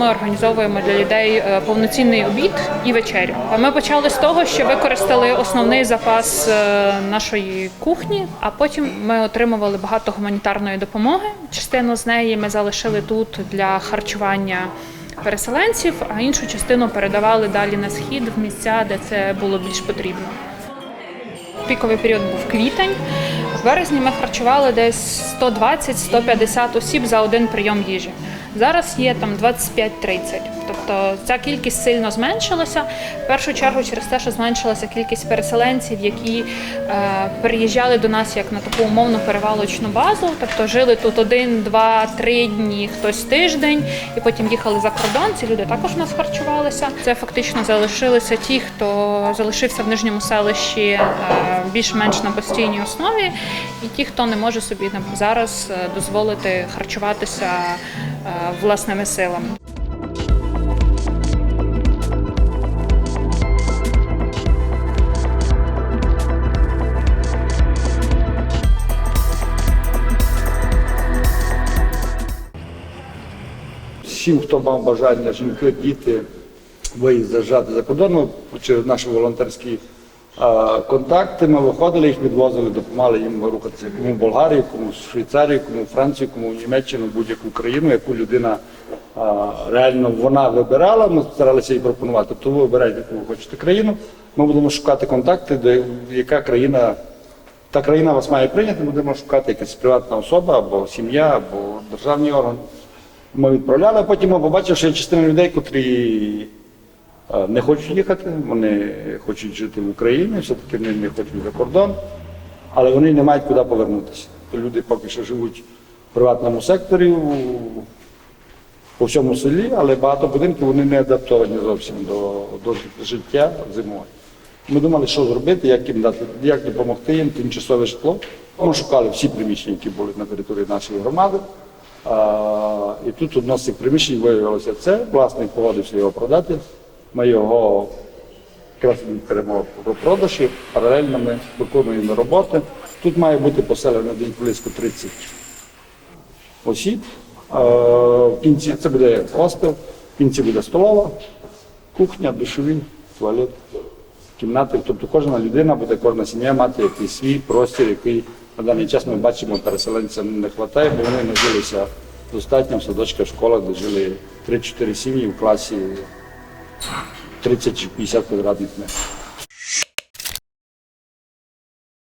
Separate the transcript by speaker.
Speaker 1: Ми організовуємо для людей е, повноцінний обід і вечерю. Ми почали з того, що використали основний запас е, нашої кухні, а потім ми отримували багато гуманітарної допомоги. Частину з неї ми залишили тут для харчування переселенців, а іншу частину передавали далі на схід в місця, де це було більш потрібно. Піковий період був квітень. В березні ми харчували десь 120-150 осіб за один прийом їжі. Зараз є там 25-30. Тобто ця кількість сильно зменшилася. В першу чергу через те, що зменшилася кількість переселенців, які е, переїжджали до нас як на таку умовну перевалочну базу. Тобто жили тут один, два, три дні, хтось тиждень, і потім їхали за кордон. Ці люди також у нас харчувалися. Це фактично залишилися ті, хто залишився в нижньому селищі е, більш-менш на постійній основі, і ті, хто не може собі зараз е, дозволити харчуватися е, власними силами.
Speaker 2: Всім, хто мав бажання, жінки, діти, виїжджати за кордон, через наші волонтерські контакти, ми виходили, їх відвозили, допомагали їм рухатися кому в Болгарію, кому в Швейцарію, кому в Францію, кому в Німеччину, будь-яку країну, яку людина реально вона вибирала, ми старалися їй пропонувати. Тобто ви вибирайте, яку ви хочете країну. Ми будемо шукати контакти, де яка країна. Та країна вас має прийняти, будемо шукати якась приватна особа або сім'я, або державний орган. Ми відправляли, а потім ми побачили, що є частина людей, котрі е, не хочуть їхати, вони хочуть жити в Україні, все-таки вони не хочуть за кордон, але вони не мають куди повернутися. То люди поки що живуть в приватному секторі, по всьому селі, але багато будинків вони не адаптовані зовсім до, до життя зимою. Ми думали, що зробити, як їм дати, як допомогти їм тимчасове житло. Ми шукали всі приміщення, які були на території нашої громади. А, і тут одно з цих приміщень виявилося це. Власник погодився його продати. Ми його якраз беремо про продаж і паралельно ми виконуємо роботи. Тут має бути поселено десь близько 30 осіб. Е, В кінці це буде хостел, в кінці буде столова, кухня, душові, туалет, кімнати. Тобто кожна людина буде, кожна сім'я мати якийсь свій простір, який на даний час ми бачимо, переселенцям не вистачає, бо вони нажилися достатньо в садочках, школах, де жили 3-4 сім'ї в класі 30 чи 50 квадратних метрів.